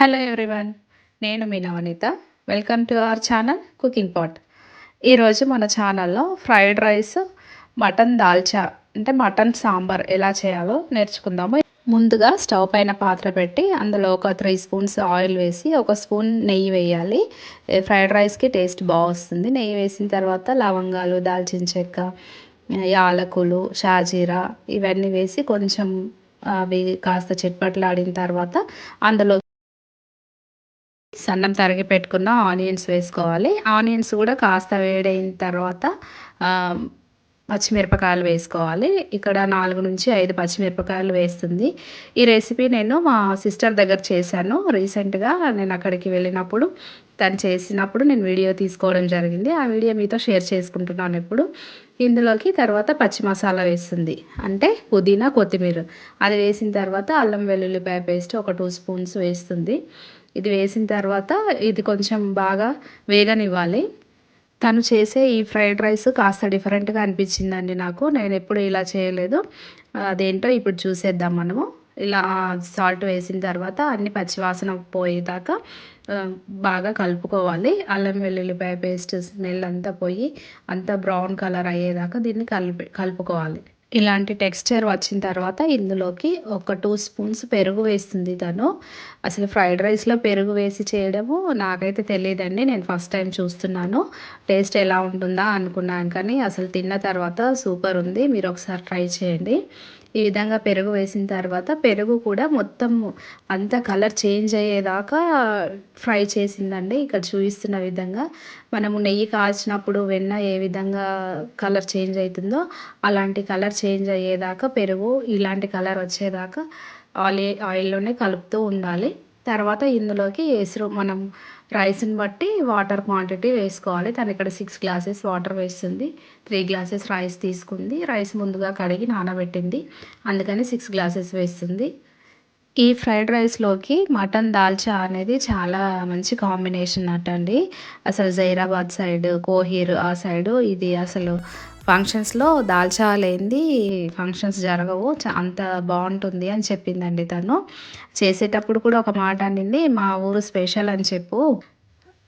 Hello everyone నేను మీ Navaneetha. Welcome to our channel cooking pot ఈరోజు మన ఛానల్లో ఫ్రైడ్ రైస్ మటన్ దాల్చా అంటే మటన్ సాంబార్ ఎలా చేయాలో నేర్చుకుందాము. ముందుగా స్టవ్ పైన పాత్ర పెట్టి అందులో ఒక త్రీ స్పూన్స్ ఆయిల్ వేసి ఒక స్పూన్ నెయ్యి వేయాలి. ఫ్రైడ్ రైస్కి టేస్ట్ బాగా వస్తుంది నెయ్యి వేసిన తర్వాత లవంగాలు దాల్చిన చెక్క యాలకులు షాజీరా ఇవన్నీ వేసి కొంచెం అవి కాస్త చిట్పట్లాడిన తర్వాత అందులో సన్నం తరిగి పెట్టుకున్న ఆనియన్స్ వేసుకోవాలి. ఆనియన్స్ కూడా కాస్త వేడైన తర్వాత పచ్చిమిరపకాయలు వేసుకోవాలి. ఇక్కడ నాలుగు నుంచి ఐదు పచ్చిమిరపకాయలు వేస్తుంది. ఈ రెసిపీ నేను మా సిస్టర్ దగ్గర చేశాను. రీసెంట్గా నేను అక్కడికి వెళ్ళినప్పుడు తను చేసినప్పుడు నేను వీడియో తీసుకోవడం జరిగింది. ఆ వీడియో మీతో షేర్ చేసుకుంటున్నాను ఇప్పుడు. ఇందులోకి తర్వాత పచ్చి మసాలా వేస్తుంది. అంటే పుదీనా కొత్తిమీర. అది వేసిన తర్వాత అల్లం వెల్లుల్లిపాయ పేస్ట్ ఒక టూ స్పూన్స్ వేస్తుంది. ఇది వేసిన తర్వాత ఇది కొంచెం బాగా వేగనివ్వాలి. తను చేసే ఈ ఫ్రైడ్ రైస్ కాస్త డిఫరెంట్గా అనిపించిందండి నాకు. నేను ఎప్పుడు ఇలా చేయలేదు. అదేంటో ఇప్పుడు చూసేద్దాం మనము. ఇలా సాల్ట్ వేసిన తర్వాత అన్ని పచ్చివాసన పోయేదాకా బాగా కలుపుకోవాలి. అల్లం వెల్లుల్లిపాయ పేస్ట్ స్మెల్ అంతా పోయి అంతా బ్రౌన్ కలర్ అయ్యేదాకా దీన్ని కలిపి కలుపుకోవాలి. ఇలాంటి టెక్స్చర్ వచ్చిన తర్వాత ఇందులోకి ఒక టూ స్పూన్స్ పెరుగు వేస్తుంది తను. అసలు ఫ్రైడ్ రైస్లో పెరుగు వేసి చేయడము నాకైతే తెలియదండి. నేను ఫస్ట్ టైం చూస్తున్నాను. టేస్ట్ ఎలా ఉంటుందా అనుకున్నాను కానీ అసలు తిన్న తర్వాత సూపర్ ఉంది. మీరు ఒకసారి ట్రై చేయండి. ఈ విధంగా పెరుగు వేసిన తర్వాత పెరుగు కూడా మొత్తం అంతా కలర్ చేంజ్ అయ్యేదాకా ఫ్రై చేసిందండి. ఇక్కడ చూపిస్తున్న విధంగా మనము నెయ్యి కాల్చినప్పుడు వెన్న ఏ విధంగా కలర్ చేంజ్ అవుతుందో అలాంటి కలర్ చేంజ్ అయ్యేదాకా పెరుగు ఇలాంటి కలర్ వచ్చేదాకా ఆయిల్ ఆయిల్లోనే కలుపుతూ ఉండాలి. తర్వాత ఇందులోకి ఎసురు మనం రైస్ని బట్టి వాటర్ క్వాంటిటీ వేసుకోవాలి. తను ఇక్కడ సిక్స్ గ్లాసెస్ వాటర్ వేస్తుంది. త్రీ గ్లాసెస్ రైస్ తీసుకుంది. రైస్ ముందుగా కడిగి నానబెట్టింది. అందుకని సిక్స్ గ్లాసెస్ వేస్తుంది. ఈ ఫ్రైడ్ రైస్లోకి మటన్ దాల్చా అనేది చాలా మంచి కాంబినేషన్ అటండి. అసలు జైరాబాద్ సైడ్ కోహీర్ ఆ సైడు ఇది అసలు ఫంక్షన్స్లో దాల్చా లేనిది ఫంక్షన్స్ జరగవు అంత బాగుంటుంది అని చెప్పిందండి తను. చేసేటప్పుడు కూడా ఒక మాట అనింది మా ఊరు స్పెషల్ అని చెప్పు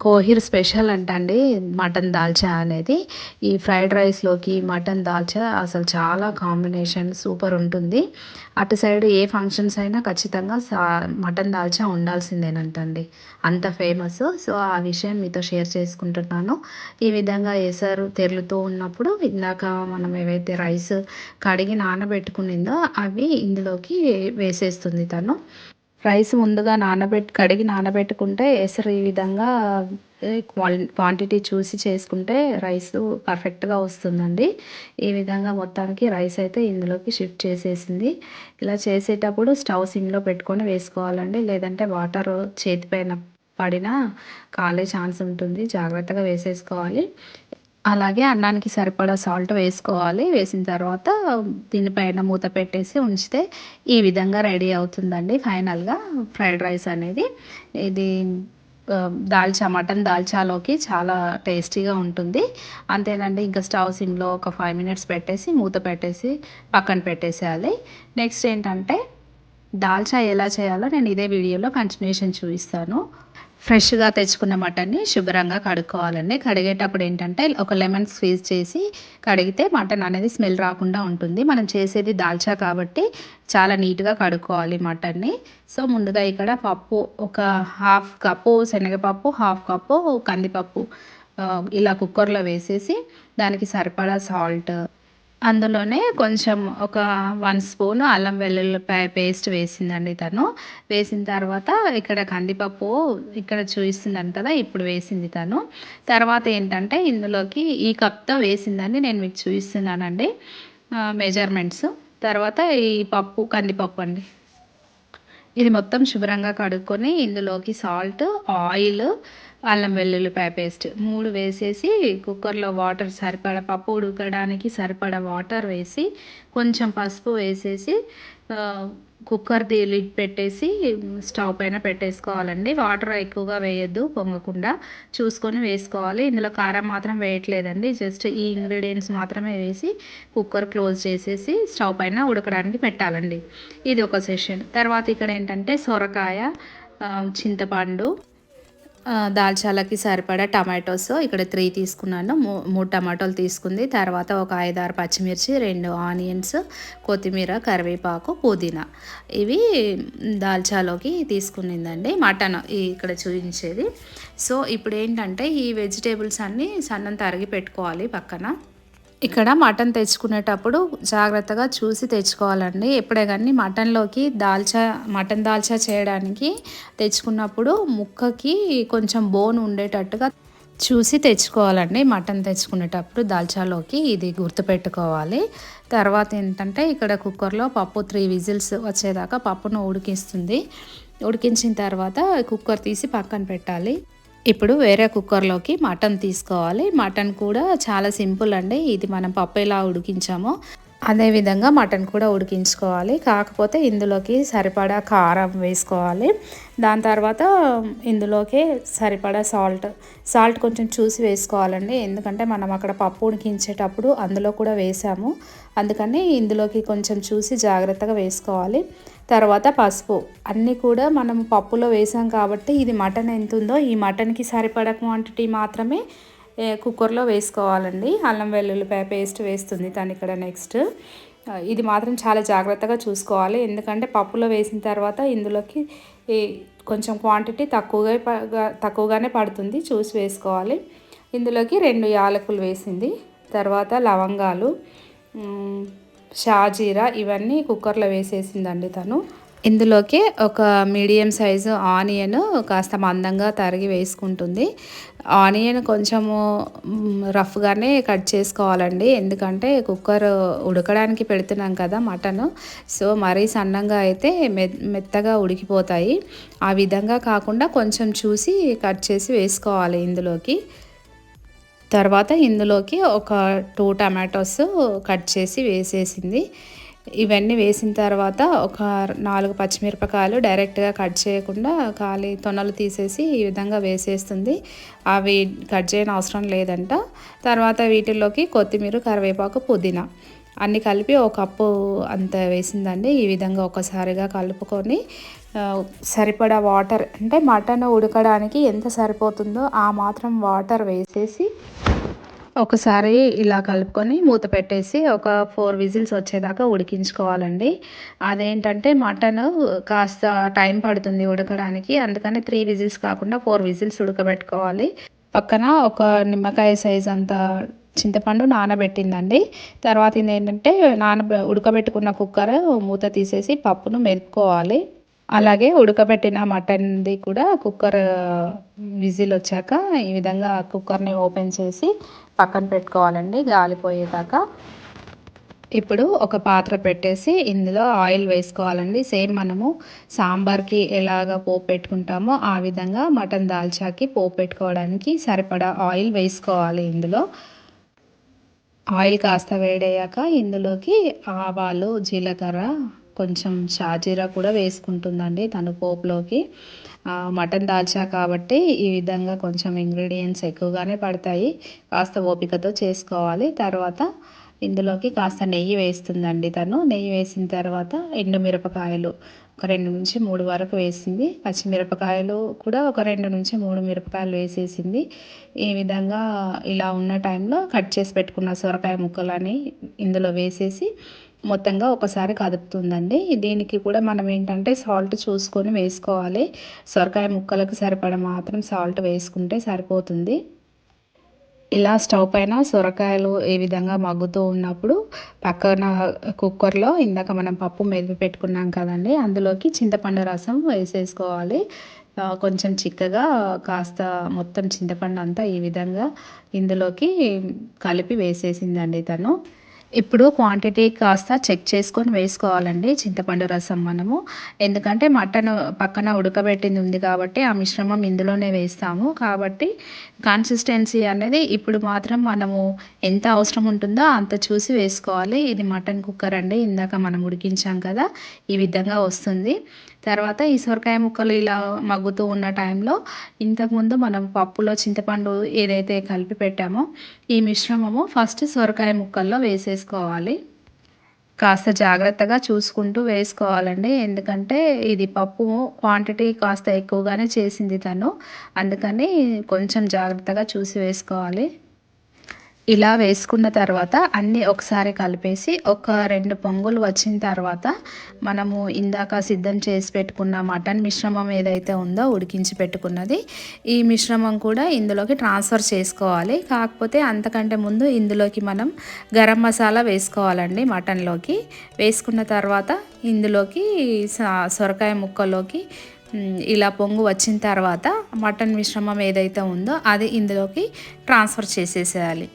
కోహిర్ స్పెషల్ అంటండి మటన్ దాల్చా అనేది. ఈ ఫ్రైడ్ రైస్లోకి మటన్ దాల్చా అసలు చాలా కాంబినేషన్ సూపర్ ఉంటుంది. అటు సైడ్ ఏ ఫంక్షన్స్ అయినా ఖచ్చితంగా మటన్ దాల్చా ఉండాల్సిందేనంటండి. అంత ఫేమస్. సో ఆ విషయం మీతో షేర్ చేసుకుంటున్నాను. ఈ విధంగా వేసారు తెరులుతూ ఉన్నప్పుడు ఇందాక మనం ఏవైతే రైస్ కడిగి నానబెట్టుకునిందో అవి ఇందులోకి వేసేస్తుంది తను. రైస్ ముందుగా నానబెట్టి కడిగి నానబెట్టుకుంటే ఎసరు ఈ విధంగా క్వాంటిటీ చూసి చేసుకుంటే రైస్ పర్ఫెక్ట్గా వస్తుందండి. ఈ విధంగా మొత్తానికి రైస్ అయితే ఇందులోకి షిఫ్ట్ చేసేసింది. ఇలా చేసేటప్పుడు స్టవ్ సిమ్లో పెట్టుకొని వేసుకోవాలండి. లేదంటే వాటర్ చేతిపైన పడినా కాలే ఛాన్స్ ఉంటుంది. జాగ్రత్తగా వేసేసుకోవాలి. అలాగే అన్నానికి సరిపడా సాల్ట్ వేసుకోవాలి. వేసిన తర్వాత దీనిపైన మూత పెట్టేసి ఉంచితే ఈ విధంగా రెడీ అవుతుందండి ఫైనల్గా ఫ్రైడ్ రైస్ అనేది. ఇది దాల్చా మటన్ దాల్చాలోకి చాలా టేస్టీగా ఉంటుంది. అంతేనండి ఇంకా స్టవ్ సిమ్లో ఒక ఫైవ్ మినిట్స్ పెట్టేసి మూత పెట్టేసి పక్కన పెట్టేసేయాలి. నెక్స్ట్ ఏంటంటే దాల్చా ఎలా చేయాలో నేను ఇదే వీడియోలో కంటిన్యూషన్ చూపిస్తాను. ఫ్రెష్గా తెచ్చుకున్న మటన్ని శుభ్రంగా కడుక్కోవాలండి. కడిగేటప్పుడు ఏంటంటే ఒక లెమన్ స్క్వీజ్ చేసి కడిగితే మటన్ అనేది స్మెల్ రాకుండా ఉంటుంది. మనం చేసేది దాల్చా కాబట్టి చాలా నీట్గా కడుక్కోవాలి మటన్ని. సో ముందుగా ఇక్కడ పప్పు ఒక హాఫ్ కప్పు శనగపప్పు హాఫ్ కప్పు కందిపప్పు ఇలా కుక్కర్లో వేసేసి దానికి సరిపడా సాల్ట్ అందులోనే కొంచెం ఒక వన్ స్పూన్ అల్లం వెల్లుల్లిపాయ పేస్ట్ వేసిందండి తను. వేసిన తర్వాత ఇక్కడ కందిపప్పు ఇక్కడ చూపిస్తుందని కదా ఇప్పుడు వేసింది తను. తర్వాత ఏంటంటే ఇందులోకి ఈ కప్తో వేసిందని నేను మీకు చూపిస్తున్నానండి. మెజర్మెంట్స్ తర్వాత ఈ పప్పు కందిపప్పు అండి. ఇది మొత్తం శుభ్రంగా కడుక్కొని ఇందులోకి సాల్ట్ ఆయిల్ అల్లం వెల్లుల్లిపాయ పేస్ట్ మూడు వేసేసి కుక్కర్లో వాటర్ సరిపడ పప్పు ఉడకడానికి సరిపడ వాటర్ వేసి కొంచెం పసుపు వేసేసి కుక్కర్ లిడ్ పెట్టేసి స్టవ్ పైన పెట్టేసుకోవాలండి. వాటర్ ఎక్కువగా వేయద్దు పొంగకుండా చూసుకొని వేసుకోవాలి. ఇందులో కారం మాత్రం వేయట్లేదండి. జస్ట్ ఈ ఇంగ్రీడియంట్స్ మాత్రమే వేసి కుక్కర్ క్లోజ్ చేసేసి స్టవ్ పైన ఉడకడానికి పెట్టాలండి. ఇది ఒక సెషన్. తర్వాత ఇక్కడ ఏంటంటే సొరకాయ చింతపండు దాల్చాలకి సరిపడా టమాటోస్. ఇక్కడ త్రీ తీసుకున్నాను. మూడు టమాటోలు తీసుకుంది. తర్వాత ఒక ఐదారు పచ్చిమిర్చి రెండు ఆనియన్స్ కొత్తిమీర కరివేపాకు పుదీనా. ఇవి దాల్చాలోకి తీసుకునిందండి. మటన్ ఇక్కడ చూపించేది. సో ఇప్పుడు ఏంటంటే ఈ వెజిటేబుల్స్ అన్నీ సన్నం తరిగి పెట్టుకోవాలి పక్కన. ఇక్కడ మటన్ తెచ్చుకునేటప్పుడు జాగ్రత్తగా చూసి తెచ్చుకోవాలండి. ఎప్పుడే కానీ మటన్లోకి దాల్చా మటన్ దాల్చా చేయడానికి తెచ్చుకున్నప్పుడు ముక్కకి కొంచెం బోన్ ఉండేటట్టుగా చూసి తెచ్చుకోవాలండి. మటన్ తెచ్చుకునేటప్పుడు దాల్చాలోకి ఇది గుర్తుపెట్టుకోవాలి. తర్వాత ఏంటంటే ఇక్కడ కుక్కర్లో పప్పు త్రీ విజిల్స్ వచ్చేదాకా పప్పును ఉడికిస్తుంది. ఉడికించిన తర్వాత కుక్కర్ తీసి పక్కన పెట్టాలి. ఇప్పుడు వేరే కుక్కర్లోకి మటన్ తీసుకోవాలి. మటన్ కూడా చాలా సింపుల్ అండి. ఇది మనం పప్పు ఎలా ఉడికించామో. అదేవిధంగా మటన్ కూడా ఉడికించుకోవాలి. కాకపోతే ఇందులోకి సరిపడా కారం వేసుకోవాలి. దాని తర్వాత ఇందులోకి సరిపడా సాల్ట్ సాల్ట్ కొంచెం చూసి వేసుకోవాలండి. ఎందుకంటే మనం అక్కడ పప్పు ఉడికించేటప్పుడు అందులో కూడా వేసాము. అందుకని ఇందులోకి కొంచెం చూసి జాగ్రత్తగా వేసుకోవాలి. తర్వాత పసుపు. అన్నీ కూడా మనం పప్పులో వేసాం కాబట్టి ఇది మటన్ ఎంత ఉందో ఈ మటన్కి సరిపడ క్వాంటిటీ మాత్రమే కుక్కర్లో వేసుకోవాలండి. అల్లం వెల్లుల్లిపాయ పేస్ట్ వేస్తుంది తను ఇక్కడ నెక్స్ట్. ఇది మాత్రం చాలా జాగ్రత్తగా చూసుకోవాలి. ఎందుకంటే పప్పులో వేసిన తర్వాత ఇందులోకి కొంచెం క్వాంటిటీ తక్కువగా తక్కువగానే పడుతుంది. చూసి వేసుకోవాలి. ఇందులోకి రెండు యాలకులు వేసింది. తర్వాత లవంగాలు షాజీరా ఇవన్నీ కుక్కర్లో వేసేసిందండి తను. ఇందులోకి ఒక మీడియం సైజు ఆనియన్ కాస్త మందంగా తరిగి వేసుకుంటుంది. ఆనియన్ కొంచెము రఫ్గానే కట్ చేసుకోవాలండి. ఎందుకంటే కుక్కర్ ఉడకడానికి పెడుతున్నాం కదా మటన్. సో మరీ సన్నంగా అయితే మె మెత్తగా ఉడికిపోతాయి. ఆ విధంగా కాకుండా కొంచెం చూసి కట్ చేసి వేసుకోవాలి ఇందులోకి. తర్వాత ఇందులోకి ఒక టూ టమాటోస్ కట్ చేసి వేసేసింది. ఇవన్నీ వేసిన తర్వాత ఒక నాలుగు పచ్చిమిరపకాయలు డైరెక్ట్గా కట్ చేయకుండా ఖాళీ తొనలు తీసేసి ఈ విధంగా వేసేస్తుంది. అవి కట్ చేయని అవసరం లేదంట. తర్వాత వీటిల్లోకి కొత్తిమీర కరివేపాకు పుదీనా అన్నీ కలిపి ఒక కప్పు అంత వేసిందండి. ఈ విధంగా ఒకసారిగా కలుపుకొని సరిపడా వాటర్ అంటే మటన్ ఉడకడానికి ఎంత సరిపోతుందో ఆ మాత్రం వాటర్ వేసేసి ఒకసారి ఇలా కలుపుకొని మూత పెట్టేసి ఒక ఫోర్ విజిల్స్ వచ్చేదాకా ఉడికించుకోవాలండి. అదేంటంటే మటన్ కాస్త టైం పడుతుంది ఉడకడానికి. అందుకని త్రీ విజిల్స్ కాకుండా ఫోర్ విజిల్స్ ఉడకబెట్టుకోవాలి. పక్కన ఒక నిమ్మకాయ సైజ్ అంత చింతపండు నానబెట్టిందండి. తర్వాత ఇది ఏంటంటే నాన ఉడకబెట్టుకున్న కుక్కర్ మూత తీసేసి పప్పును మెరుపుకోవాలి అలాగే ఉడకబెట్టిన మటన్ది కూడా కుక్కర్ విజిల్ వచ్చాక ఈ విధంగా కుక్కర్ని ఓపెన్ చేసి పక్కన పెట్టుకోవాలండి గాలిపోయేదాకా ఇప్పుడు ఒక పాత్ర పెట్టేసి ఇందులో ఆయిల్ వేసుకోవాలండి. సేమ్ మనము సాంబార్కి ఎలాగ పోపు పెట్టుకుంటామో ఆ విధంగా మటన్ దాల్చాకి పోపు పెట్టుకోవడానికి సరిపడా ఆయిల్ వేసుకోవాలి ఇందులో. ఆయిల్ కాస్త వేడయ్యాక ఇందులోకి ఆవాలు జీలకర్ర కొంచెం షాజీరా కూడా వేసుకుంటుందండి తను పోపులోకి. మటన్ దాల్చా కాబట్టి ఈ విధంగా కొంచెం ఇంగ్రీడియంట్స్ ఎక్కువగానే పడతాయి. కాస్త ఓపికతో చేసుకోవాలి. తర్వాత ఇందులోకి కాస్త నెయ్యి వేస్తుందండి తను. నెయ్యి వేసిన తర్వాత ఎండుమిరపకాయలు ఒక రెండు నుంచి మూడు వరకు వేసింది. పచ్చిమిరపకాయలు కూడా ఒక రెండు నుంచి మూడు మిరపకాయలు వేసేసింది. ఈ విధంగా ఇలా ఉన్న టైంలో కట్ చేసి పెట్టుకున్న సొరకాయ ముక్కలని ఇందులో వేసేసి మొత్తంగా ఒకసారి కదుపుతుందండి. దీనికి కూడా మనం ఏంటంటే సాల్ట్ చూసుకొని వేసుకోవాలి. సొరకాయ ముక్కలకు సరిపడ మాత్రం సాల్ట్ వేసుకుంటే సరిపోతుంది. ఇలా స్టవ్ పైన సొరకాయలు ఏ విధంగా మగ్గుతూ ఉన్నప్పుడు పక్కన కుక్కర్లో ఇందాక మనం పప్పు మెదిపి పెట్టుకున్నాం కదండి అందులోకి చింతపండు రసం వేసేసుకోవాలి. కొంచెం చిక్కగా కాస్త మొత్తం చింతపండు అంతా ఈ విధంగా ఇందులోకి కలిపి వేసేసిందండి తను. ఇప్పుడు క్వాంటిటీ కాస్త చెక్ చేసుకొని వేసుకోవాలండి చింతపండు రసం మనము. ఎందుకంటే మటన్ పక్కన ఉడకబెట్టింది ఉంది కాబట్టి ఆ మిశ్రమం ఇందులోనే వేస్తాము. కాబట్టి కన్సిస్టెన్సీ అనేది ఇప్పుడు మాత్రం మనము ఎంత అవసరం ఉంటుందో అంత చూసి వేసుకోవాలి. ఇది మటన్ కుక్కర్ అండి. ఇందాక మనం ఉడికించాం కదా ఈ విధంగా వస్తుంది. తర్వాత ఈ సొరకాయ ముక్కలు ఇలా మగ్గుతూ ఉన్న టైంలో ఇంతకుముందు మనం పప్పులో చింతపండు ఏదైతే కలిపి పెట్టామో ఈ మిశ్రమము ఫస్ట్ సొరకాయ ముక్కల్లో వేసుకోవాలి. కాస్త జాగ్రత్తగా చూసుకుంటూ వేసుకోవాలండి. ఎందుకంటే ఇది పప్పు క్వాంటిటీ కాస్త ఎక్కువగానే చేసింది తను. అందుకని కొంచెం జాగ్రత్తగా చూసి వేసుకోవాలి. ఇలా వేసుకున్న తర్వాత అన్నీ ఒకసారి కలిపేసి ఒక రెండు పొంగులు వచ్చిన తర్వాత మనము ఇందాక సిద్ధం చేసి పెట్టుకున్న మటన్ మిశ్రమం ఏదైతే ఉందో ఉడికించి పెట్టుకున్నది ఈ మిశ్రమం కూడా ఇందులోకి ట్రాన్స్ఫర్ చేసుకోవాలి. కాకపోతే అంతకంటే ముందు ఇందులోకి మనం గరం మసాలా వేసుకోవాలండి మటన్లోకి. వేసుకున్న తర్వాత ఇందులోకి సొరకాయ ముక్కలోకి ఇలా పొంగు వచ్చిన తర్వాత మటన్ మిశ్రమం ఏదైతే ఉందో అది ఇందులోకి ట్రాన్స్ఫర్ చేసేసేయాలి.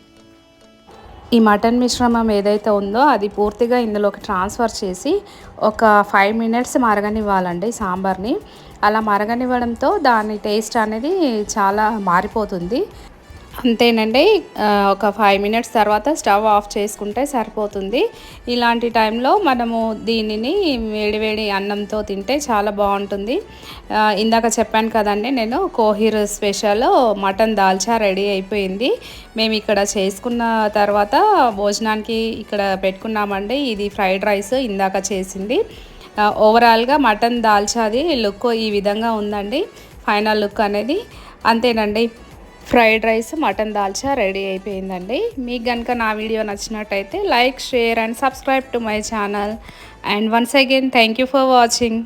ఈ మటన్ మిశ్రమం ఏదైతే ఉందో అది పూర్తిగా ఇందులోకి ట్రాన్స్ఫర్ చేసి ఒక ఫైవ్ మినిట్స్ మరగనివ్వాలండి సాంబార్ని. అలా మరగనివ్వడంతో దాని టేస్ట్ అనేది చాలా మారిపోతుంది. అంతేనండి. ఒక ఫైవ్ మినిట్స్ తర్వాత స్టవ్ ఆఫ్ చేసుకుంటే సరిపోతుంది. ఇలాంటి టైంలో మనము దీనిని వేడివేడి అన్నంతో తింటే చాలా బాగుంటుంది. ఇందాక చెప్పాను కదండి నేను Kohir special mutton dalcha ready అయిపోయింది. మేము ఇక్కడ చేసుకున్న తర్వాత భోజనానికి ఇక్కడ పెట్టుకున్నామండి. ఇది ఫ్రైడ్ రైస్ ఇందాక చేసింది. ఓవరాల్గా మటన్ దాల్చాది లుక్ ఈ విధంగా ఉందండి. ఫైనల్ లుక్ అనేది అంతేనండి. Fried rice mutton dalcha ready అయిపోయిందండి. మీకు కనుక నా వీడియో నచ్చినట్టయితే like share and subscribe to my channel. And once again thank you for watching.